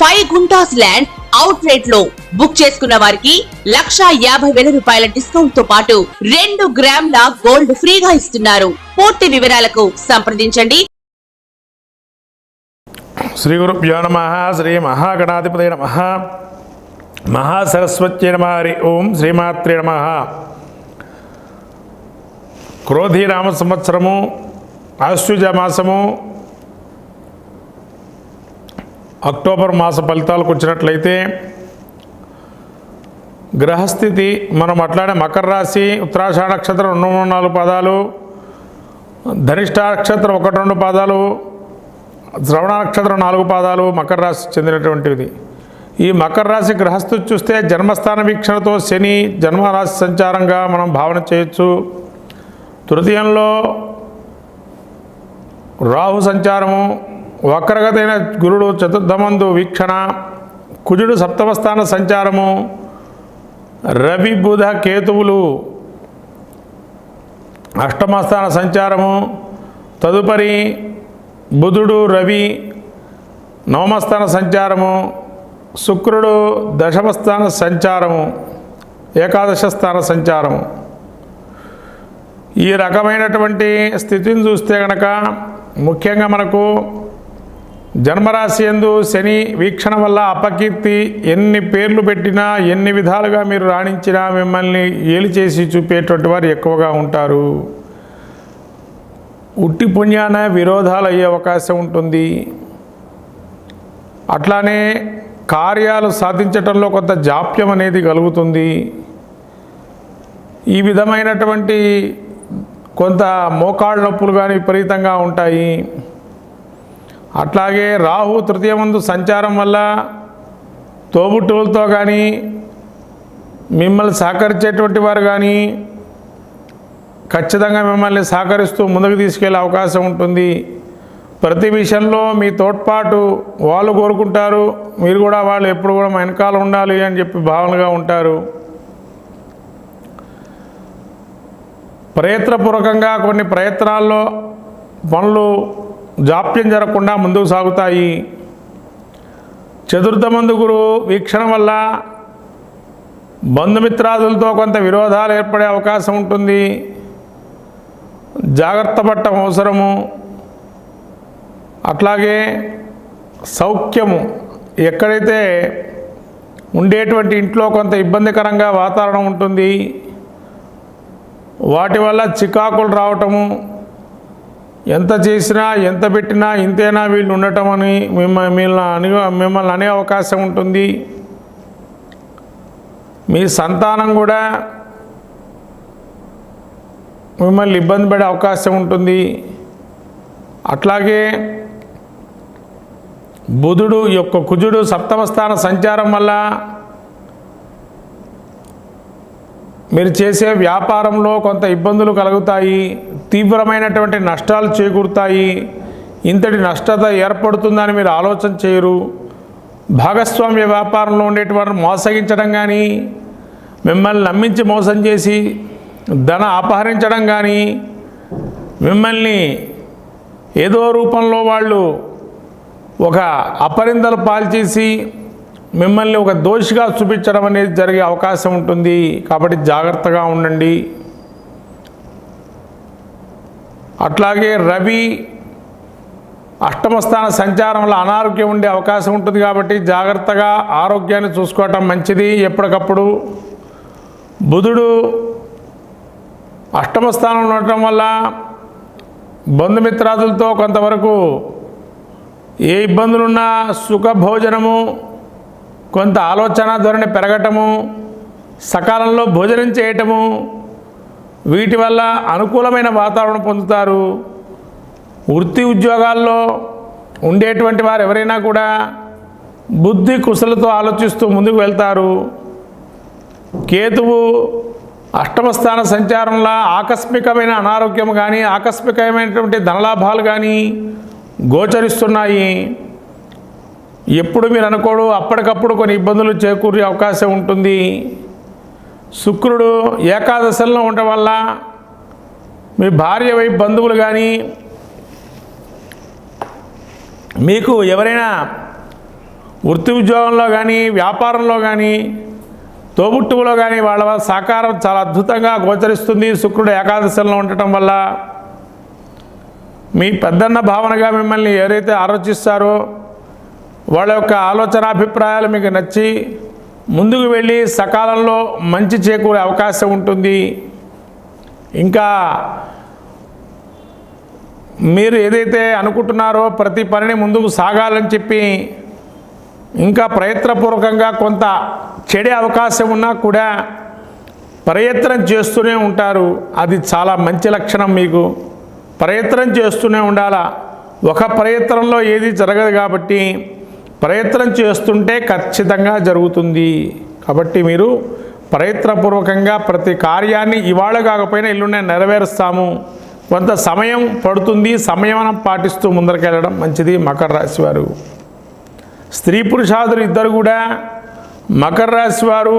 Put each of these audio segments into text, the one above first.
Five guntas land out రేట్లో book చేసుకున్న వారికి లక్షా యాభై వేల రూపాయల డిస్కౌంట్తో పాటు రెండు గ్రాముల గోల్డ్ ఫ్రీగా ఇస్తున్నారు. పూర్తి వివరాలకు సంప్రదించండి. శ్రీ గురుభ్యో నమ శ్రీ మహాగణాధిపతి నమ. మహాసరస్వత్యై నమ హరి ఓం శ్రీమాత్రే నమ. క్రోధీరామ సంవత్సరము ఆశ్వజ మాసము అక్టోబర్ మాస ఫలితాలకు వచ్చినట్లయితే గ్రహస్థితి మనం అట్లానే మకర రాశి ఉత్తరాషాఢ నక్షత్రం రెండు మూడు నాలుగు పాదాలు ధనిష్ట నక్షత్రం ఒకటి రెండు పాదాలు శ్రవణ నక్షత్రం నాలుగు పాదాలు మకర రాశి చెందినటువంటిది. ఈ మకర రాశి గ్రహస్థు చూస్తే జన్మస్థాన వీక్షణతో శని జన్మరాశి సంచారంగా మనం భావన చేయొచ్చు. తృతీయంలో రాహు సంచారము వక్రగతైన గురుడు చతుర్థమందు వీక్షణ కుజుడు సప్తమస్థాన సంచారము రవి బుధ కేతువులు అష్టమస్థాన సంచారము తదుపరి బుధుడు రవి నవమస్థాన సంచారము శుక్రుడు దశమస్థాన సంచారము ఏకాదశ స్థాన సంచారము. ఈ రకమైనటువంటి స్థితిని చూస్తే కనుక ముఖ్యంగా మనకు జన్మరాశి ఎందు శని వీక్షణ వల్ల అపకీర్తి ఎన్ని పేర్లు పెట్టినా ఎన్ని విధాలుగా మీరు రాణించినా మిమ్మల్ని ఏలి చేసి చూపేటువంటి వారు ఎక్కువగా ఉంటారు. ఉట్టి పుణ్యాన విరోధాలు అయ్యే అవకాశం ఉంటుంది. అట్లానే కార్యాలు సాధించటంలో కొంత జాప్యం అనేది కలుగుతుంది. ఈ విధమైనటువంటి కొంత మోకాళ్ళ నొప్పులు కానీ విపరీతంగా ఉంటాయి. అట్లాగే రాహు తృతీయ ముందు సంచారం వల్ల తోబుట్టువులతో కానీ మిమ్మల్ని సహకరించేటువంటి వారు కానీ ఖచ్చితంగా మిమ్మల్ని సహకరిస్తూ ముందుకు తీసుకెళ్ళే అవకాశం ఉంటుంది. ప్రతి విషయంలో మీ తోడ్పాటు వాళ్ళు కోరుకుంటారు. మీరు కూడా వాళ్ళు ఎప్పుడు కూడా మా వెనకాల ఉండాలి అని చెప్పి భావనగా ఉంటారు. ప్రయత్నపూర్వకంగా కొన్ని ప్రయత్నాల్లో పనులు జాప్యం జరగకుండా ముందుకు సాగుతాయి. చతుర్థ గురు వీక్షణ వల్ల బంధుమిత్రాదులతో కొంత విరోధాలు ఏర్పడే అవకాశం ఉంటుంది. జాగ్రత్త పట్టం అవసరము. అట్లాగే సౌఖ్యము. ఎక్కడైతే ఉండేటువంటి ఇంట్లో కొంత ఇబ్బందికరంగా వాతావరణం ఉంటుంది. వాటి వల్ల చికాకులు రావటము. ఎంత చేసినా ఎంత పెట్టినా ఇంతేనా వీళ్ళు ఉండటం అని మిమ్మల్ని మిమ్మల్ని అని మిమ్మల్ని అనే అవకాశం ఉంటుంది. మీ సంతానం కూడా మిమ్మల్ని ఇబ్బంది పడే అవకాశం ఉంటుంది. అట్లాగే బుధుడు యొక్క కుజుడు సప్తమ స్థాన సంచారం వల్ల మీరు చేసే వ్యాపారంలో కొంత ఇబ్బందులు కలుగుతాయి తీవ్రమైనటువంటి నష్టాలు చేకూరుతాయి ఇంతటి నష్టత ఏర్పడుతుందని మీరు ఆలోచన చేయరు. భాగస్వామ్య వ్యాపారంలో ఉండేటువంటి మోసగించడం కానీ మిమ్మల్ని నమ్మించి మోసం చేసి ధన అపహరించడం కానీ మిమ్మల్ని ఏదో రూపంలో వాళ్ళు ఒక అపరిందలు పాల్చేసి మిమ్మల్ని ఒక దోషిగా చూపించడం అనేది జరిగే అవకాశం ఉంటుంది. కాబట్టి జాగ్రత్తగా ఉండండి. అట్లాగే రవి అష్టమస్థాన సంచారంలో అనారోగ్యం ఉండే అవకాశం ఉంటుంది కాబట్టి జాగ్రత్తగా ఆరోగ్యాన్ని చూసుకోవటం మంచిది. ఎప్పటికప్పుడు బుధుడు అష్టమ స్థానంలో ఉండటం వల్ల బంధుమిత్రాదులతో కొంతవరకు ఏ ఇబ్బందులున్నా సుఖ భోజనము కొంత ఆలోచన ధోరణి పెరగటము సకాలంలో భోజనం చేయటము వీటి వల్ల అనుకూలమైన వాతావరణం పొందుతారు. వృత్తి ఉద్యోగాల్లో ఉండేటువంటి వారు ఎవరైనా కూడా బుద్ధి కుశలతో ఆలోచిస్తూ ముందుకు వెళ్తారు. కేతువు అష్టమ స్థాన సంచారంలో ఆకస్మికమైన అనారోగ్యం కానీ ఆకస్మికమైనటువంటి ధనలాభాలు కానీ గోచరిస్తున్నాయి. ఎప్పుడు మీరు అనుకోడు అప్పటికప్పుడు కొన్ని ఇబ్బందులు చేకూరే అవకాశం ఉంటుంది. శుక్రుడు ఏకాదశంలో ఉండటం వల్ల మీ భార్య వైపు బంధువులు కానీ మీకు ఎవరైనా వృత్తి ఉద్యోగంలో కానీ వ్యాపారంలో కానీ తోబుట్టువులో కానీ వాళ్ళ సహకారం చాలా అద్భుతంగా గోచరిస్తుంది శుక్రుడు ఏకాదశంలో ఉండటం వల్ల. మీ పెద్దన్న భావనగా మిమ్మల్ని ఎవరైతే ఆలోచిస్తారో వాళ్ళ యొక్క ఆలోచనాభిప్రాయాలు మీకు నచ్చి ముందుకు వెళ్ళి సకాలంలో మంచి చేకూరే అవకాశం ఉంటుంది. ఇంకా మీరు ఏదైతే అనుకుంటున్నారో ప్రతి పనిని ముందుకు సాగాలని చెప్పి ఇంకా ప్రయత్నపూర్వకంగా కొంత చెడే అవకాశం ఉన్నా కూడా ప్రయత్నం చేస్తూనే ఉంటారు. అది చాలా మంచి లక్షణం మీకు. ప్రయత్నం చేస్తూనే ఉండాలా? ఒక ప్రయత్నంలో ఏది జరగదు కాబట్టి ప్రయత్నం చేస్తుంటే ఖచ్చితంగా జరుగుతుంది. కాబట్టి మీరు ప్రయత్నపూర్వకంగా ప్రతి కార్యాన్ని ఇవాళ కాకపోయినా ఇల్లునే నెరవేరుస్తాము. కొంత సమయం పడుతుంది సమయం పాటిస్తూ ముందరకెళ్ళడం మంచిది మకర రాశి వారు. స్త్రీ పురుషాదులు ఇద్దరు కూడా మకర రాశి వారు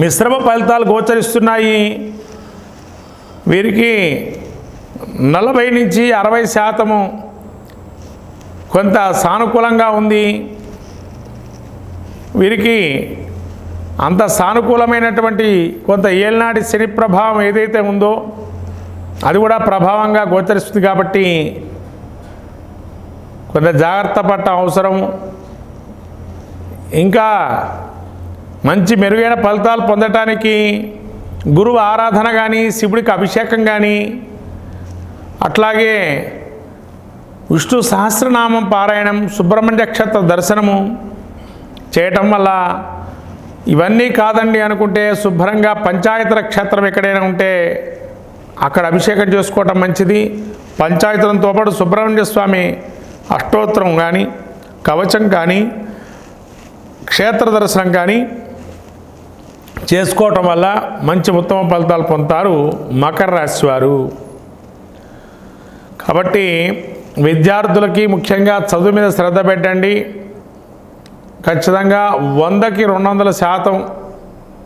మిశ్రమ ఫలితాలు గోచరిస్తున్నాయి. వీరికి నలభై నుంచి అరవై శాతము కొంత సానుకూలంగా ఉంది. వీరికి అంత సానుకూలమైనటువంటి కొంత ఏళ్ళనాటి శని ప్రభావం ఏదైతే ఉందో అది కూడా ప్రభావంగా గోచరిస్తుంది కాబట్టి కొంత జాగ్రత్త పట్ట అవసరం. ఇంకా మంచి మెరుగైన ఫలితాలు పొందటానికి గురువు ఆరాధన కానీ శివుడికి అభిషేకం కానీ అట్లాగే విష్ణు సహస్రనామం పారాయణం సుబ్రహ్మణ్య క్షేత్ర దర్శనము చేయటం వల్ల ఇవన్నీ కాదండి అనుకుంటే శుభ్రంగా పంచాయతర క్షేత్రం ఎక్కడైనా ఉంటే అక్కడ అభిషేకం చేసుకోవటం మంచిది. పంచాయతీలతో పాటు సుబ్రహ్మణ్య స్వామి అష్టోత్తరం కానీ కవచం కానీ క్షేత్ర దర్శనం కానీ చేసుకోవటం వల్ల మంచి ఉత్తమ ఫలితాలు పొందుతారు మకర రాశి వారు. కాబట్టి విద్యార్థులకి ముఖ్యంగా చదువు మీద శ్రద్ధ పెట్టండి. ఖచ్చితంగా వందకి రెండు వందల శాతం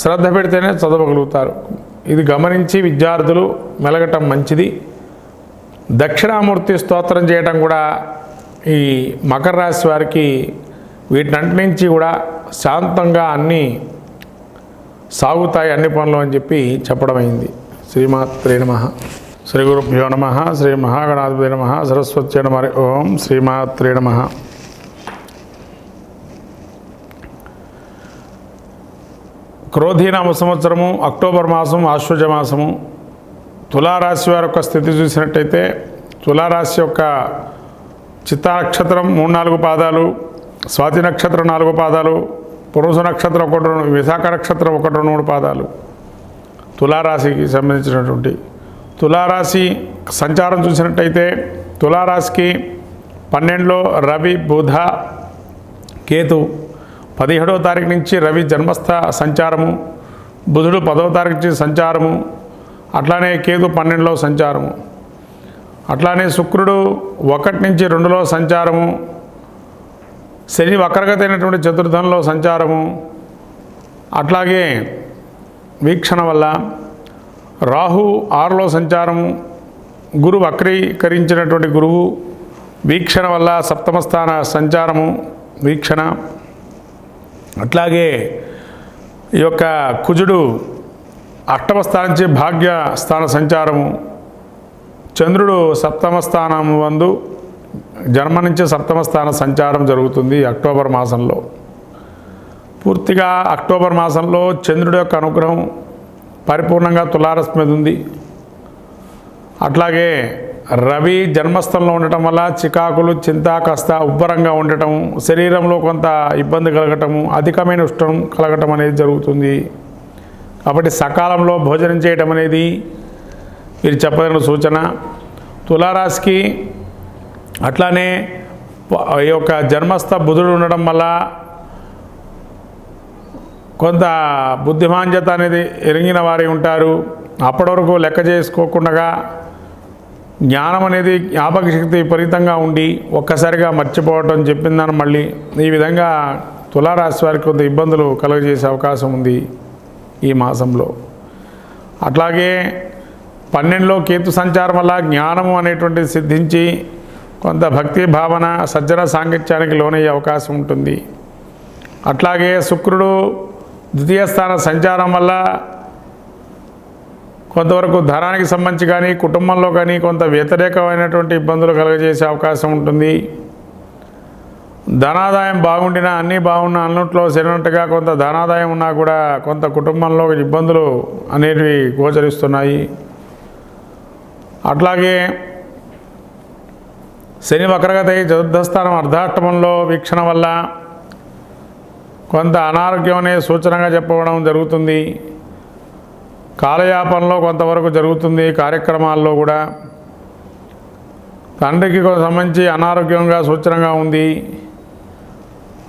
శ్రద్ధ పెడితేనే చదవగలుగుతారు. ఇది గమనించి విద్యార్థులు మెలగటం మంచిది. దక్షిణామూర్తి స్తోత్రం చేయటం కూడా ఈ మకర రాశి వారికి వీటినంటి నుంచి కూడా శాంతంగా అన్నీ సాగుతాయి అన్ని పనులు అని చెప్పి చెప్పడం అయింది శ్రీమాత్రే నమ. శ్రీ గురుభ్యో నమ శ్రీ మహాగణాధిపతి నమ సరస్వతి నమ ఓం శ్రీమాత్రే నమ. క్రోధీనామ సంవత్సరము అక్టోబర్ మాసం ఆశ్వజ మాసము. తులారాశి వారి యొక్క స్థితి చూసినట్టయితే తులారాశి యొక్క చిత్తా నక్షత్రం మూడు నాలుగు పాదాలు స్వాతి నక్షత్రం నాలుగు పాదాలు పురుష నక్షత్రం ఒకటి విశాఖ నక్షత్రం ఒకటి రెండు మూడు పాదాలు. తులారాశికి సంబంధించినటువంటి తులారాశి సంచారం చూసినట్టయితే తులారాశికి పన్నెండులో రవి బుధ కేతు. పదిహేడవ తారీఖు నుంచి రవి జన్మస్థ సంచారము. బుధుడు పదవ తారీఖు నుంచి సంచారము. అట్లానే కేతు పన్నెండులో సంచారము. అట్లానే శుక్రుడు ఒకటి నుంచి రెండులో సంచారము. శని వక్రగతి అయినటువంటి చతుర్థంలో సంచారము. అట్లాగే వీక్షణ వల్ల రాహు ఆరులో సంచారము గురు వక్రీకరించినటువంటి గురువు వీక్షణ వల్ల సప్తమ స్థాన సంచారము వీక్షణ. అట్లాగే ఈ యొక్క కుజుడు అష్టమ స్థానం భాగ్య స్థాన సంచారము. చంద్రుడు సప్తమ స్థానం వందు జన్మ నుంచి సప్తమ స్థాన సంచారం జరుగుతుంది అక్టోబర్ మాసంలో. పూర్తిగా అక్టోబర్ మాసంలో చంద్రుడి యొక్క అనుగ్రహం పరిపూర్ణంగా తులారస్ మీద ఉంది. అట్లాగే రవి జన్మస్థలంలో ఉండటం వల్ల చికాకులు చింత కాస్త ఉబ్బరంగా ఉండటం శరీరంలో కొంత ఇబ్బంది కలగటము అధికమైన ఉష్ణం కలగటం అనేది జరుగుతుంది. కాబట్టి సకాలంలో భోజనం చేయటం అనేది మీరు చెప్పదగిన సూచన. తులారాశికి అట్లానే ఈ యొక్క జన్మస్థ బుధుడు ఉండడం వల్ల కొంత బుద్ధిమాంద్యత అనేది ఎరిగిన వారి ఉంటారు. అప్పటి వరకు లెక్క చేసుకోకుండా జ్ఞానం అనేది జ్ఞాపక శక్తి విపరీతంగా ఉండి ఒక్కసారిగా మర్చిపోవటం చెప్పిందని మళ్ళీ ఈ విధంగా తులారాశి వారికి కొంత ఇబ్బందులు కలుగజేసే అవకాశం ఉంది ఈ మాసంలో. అట్లాగే పన్నెండులో కేతు సంచారం వల్ల జ్ఞానము అనేటువంటిది సిద్ధించి కొంత భక్తి భావన సజ్జన సాంగత్యానికి లోనయ్యే అవకాశం ఉంటుంది. అట్లాగే శుక్రుడు ద్వితీయ స్థాన సంచారం వల్ల కొంతవరకు ధనానికి సంబంధించి కానీ కుటుంబంలో కానీ కొంత వ్యతిరేకమైనటువంటి ఇబ్బందులు కలుగజేసే అవకాశం ఉంటుంది. ధనాదాయం బాగుండినా అన్నీ బాగున్నా అన్నింటిలో సరినట్టుగా కొంత ధనాదాయం ఉన్నా కూడా కొంత కుటుంబంలో ఇబ్బందులు అనేటివి గోచరిస్తున్నాయి. అట్లాగే శని వక్రగతి చతుర్థస్థానం అర్ధాష్టమంలో వీక్షణ వల్ల కొంత అనారోగ్యం అనే సూచనగా చెప్పడం జరుగుతుంది. కాలయాపనలో కొంతవరకు జరుగుతుంది కార్యక్రమాల్లో కూడా. తండ్రికి సంబంధించి అనారోగ్యంగా సూచనగా ఉంది.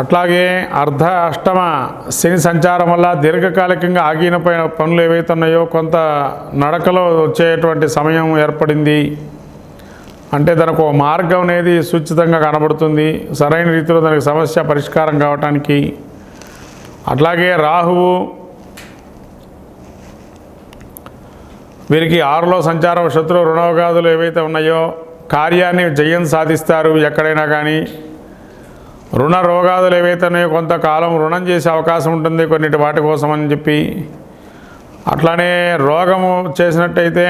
అట్లాగే అర్ధ అష్టమ శని సంచారం వల్ల దీర్ఘకాలికంగా ఆగిన పైన పనులు ఏవైతే ఉన్నాయో కొంత నడకలో వచ్చేటువంటి సమయం ఏర్పడింది. అంటే తనకు మార్గం అనేది సూచితంగా కనబడుతుంది. సరైన రీతిలో దానికి సమస్య పరిష్కారం కావటానికి అట్లాగే రాహువు వీరికి ఆరులో సంచారం శత్రు రుణవగాదులు ఏవైతే ఉన్నాయో కార్యాన్ని జయం సాధిస్తారు ఎక్కడైనా కానీ. రుణ రోగాదులు ఏవైతే ఉన్నాయో కొంతకాలం రుణం చేసే అవకాశం ఉంటుంది కొన్నిటి వాటి కోసం అని చెప్పి. అట్లానే రోగము చేసినట్టయితే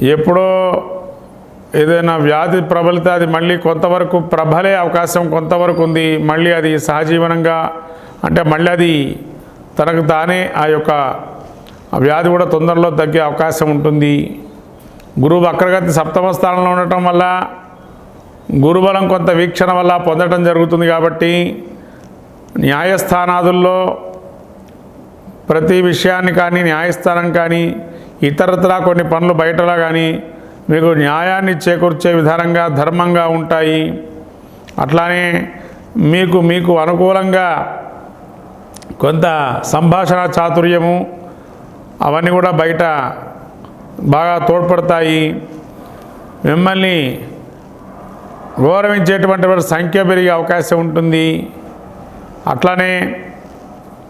ఎప్పుడో ఏదైనా వ్యాధి ప్రబలితే అది మళ్ళీ కొంతవరకు ప్రబలే అవకాశం కొంతవరకు ఉంది. మళ్ళీ అది సహజీవనంగా అంటే మళ్ళీ అది తనకు తానే ఆ యొక్క వ్యాధి కూడా తొందరలో తగ్గే అవకాశం ఉంటుంది. గురువు వక్రగతి సప్తమ స్థానంలో ఉండటం వల్ల గురుబలం కొంత వీక్షణ వల్ల పొందడం జరుగుతుంది కాబట్టి న్యాయస్థానాదుల్లో ప్రతి విషయాన్ని కానీ న్యాయస్థానం కానీ ఇతరత్రా కొన్ని పనులు బయటలా కానీ మీకు న్యాయాన్ని చేకూర్చే విధానంగా ధర్మంగా ఉంటాయి. అట్లానే మీకు మీకు అనుకూలంగా కొంత సంభాషణ చాతుర్యము అవన్నీ కూడా బయట బాగా తోడ్పడతాయి. మిమ్మల్ని గౌరవించేటువంటి వారి సంఖ్య పెరిగే అవకాశం ఉంటుంది. అట్లానే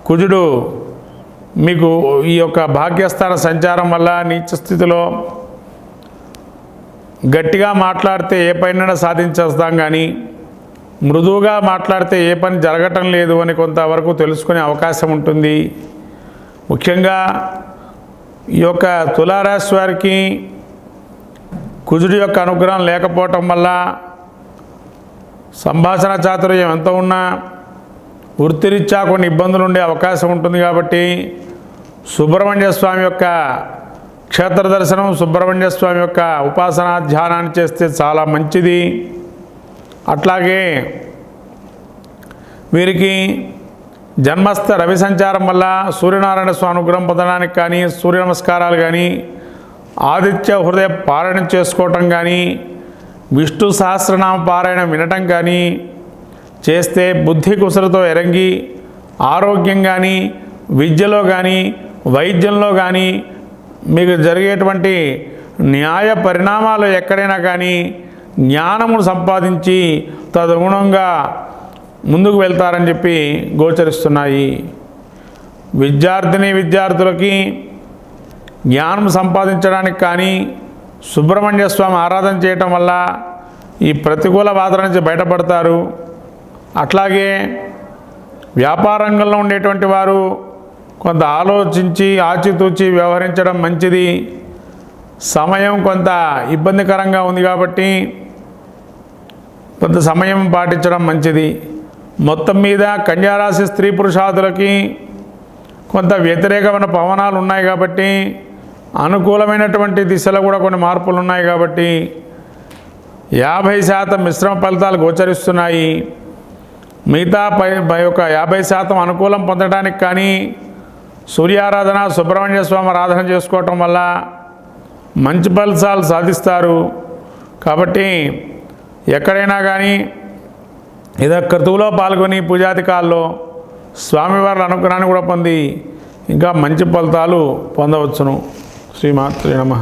కుజుడు మీకు ఈ యొక్క భాగ్యస్థాన సంచారం వల్ల నీచ స్థితిలో గట్టిగా మాట్లాడితే ఏ పైన సాధించేస్తాం కానీ మృదువుగా మాట్లాడితే ఏ పని జరగటం లేదు అని కొంతవరకు తెలుసుకునే అవకాశం ఉంటుంది. ముఖ్యంగా ఈ యొక్క తులారాశి వారికి కుజుడి యొక్క అనుగ్రహం లేకపోవటం వల్ల సంభాషణ చాతుర్యం ఎంత ఉన్నా వృత్తిరీత్యా కొన్ని ఇబ్బందులు ఉండే అవకాశం ఉంటుంది కాబట్టి సుబ్రహ్మణ్య స్వామి యొక్క క్షేత్ర దర్శనం సుబ్రహ్మణ్య స్వామి యొక్క ఉపాసనా ధ్యానాన్ని చేస్తే చాలా మంచిది. అట్లాగే వీరికి జన్మస్థ రవి సంచారం వల్ల సూర్యనారాయణ స్వామి అనుగ్రహం పొందడానికి కానీ సూర్య నమస్కారాలు కానీ ఆదిత్య హృదయ పారాయణం చేసుకోవటం కానీ విష్ణు సహస్రనామ పారాయణం వినటం కానీ చేస్తే బుద్ధి కుసలతో ఎరంగి ఆరోగ్యం కానీ విద్యలో కానీ వైద్యంలో కానీ మీకు జరిగేటువంటి న్యాయ పరిణామాలు ఎక్కడైనా కానీ జ్ఞానమును సంపాదించి తదనుగుణంగా ముందుకు వెళ్తారని చెప్పి గోచరిస్తున్నాయి. విద్యార్థిని విద్యార్థులకి జ్ఞానం సంపాదించడానికి కానీ సుబ్రహ్మణ్య స్వామి ఆరాధన చేయటం వల్ల ఈ ప్రతికూల వాదన నుంచి బయటపడతారు. అట్లాగే వ్యాపార రంగంలో ఉండేటువంటి వారు కొంత ఆలోచించి ఆచితూచి వ్యవహరించడం మంచిది. సమయం కొంత ఇబ్బందికరంగా ఉంది కాబట్టి కొంత సమయం పాటించడం మంచిది. మొత్తం మీద కన్యారాశి స్త్రీ పురుషాదులకి కొంత వ్యతిరేకమైన పవనాలు ఉన్నాయి కాబట్టి అనుకూలమైనటువంటి దిశలో కూడా కొన్ని మార్పులు ఉన్నాయి కాబట్టి యాభై శాతం మిశ్రమ ఫలితాలు గోచరిస్తున్నాయి. మిగతా పై పై యొక్క యాభై శాతం అనుకూలం పొందడానికి కానీ సూర్యారాధన సుబ్రహ్మణ్య స్వామి ఆరాధన చేసుకోవటం వల్ల మంచి ఫలితాలు సాధిస్తారు. కాబట్టి ఎక్కడైనా కానీ ఏదో క్రతువులో పాల్గొని పూజాధికాల్లో స్వామివారి అనుగ్రహాన్ని కూడా పొంది ఇంకా మంచి ఫలితాలు పొందవచ్చును. శ్రీమాత్రి నమ.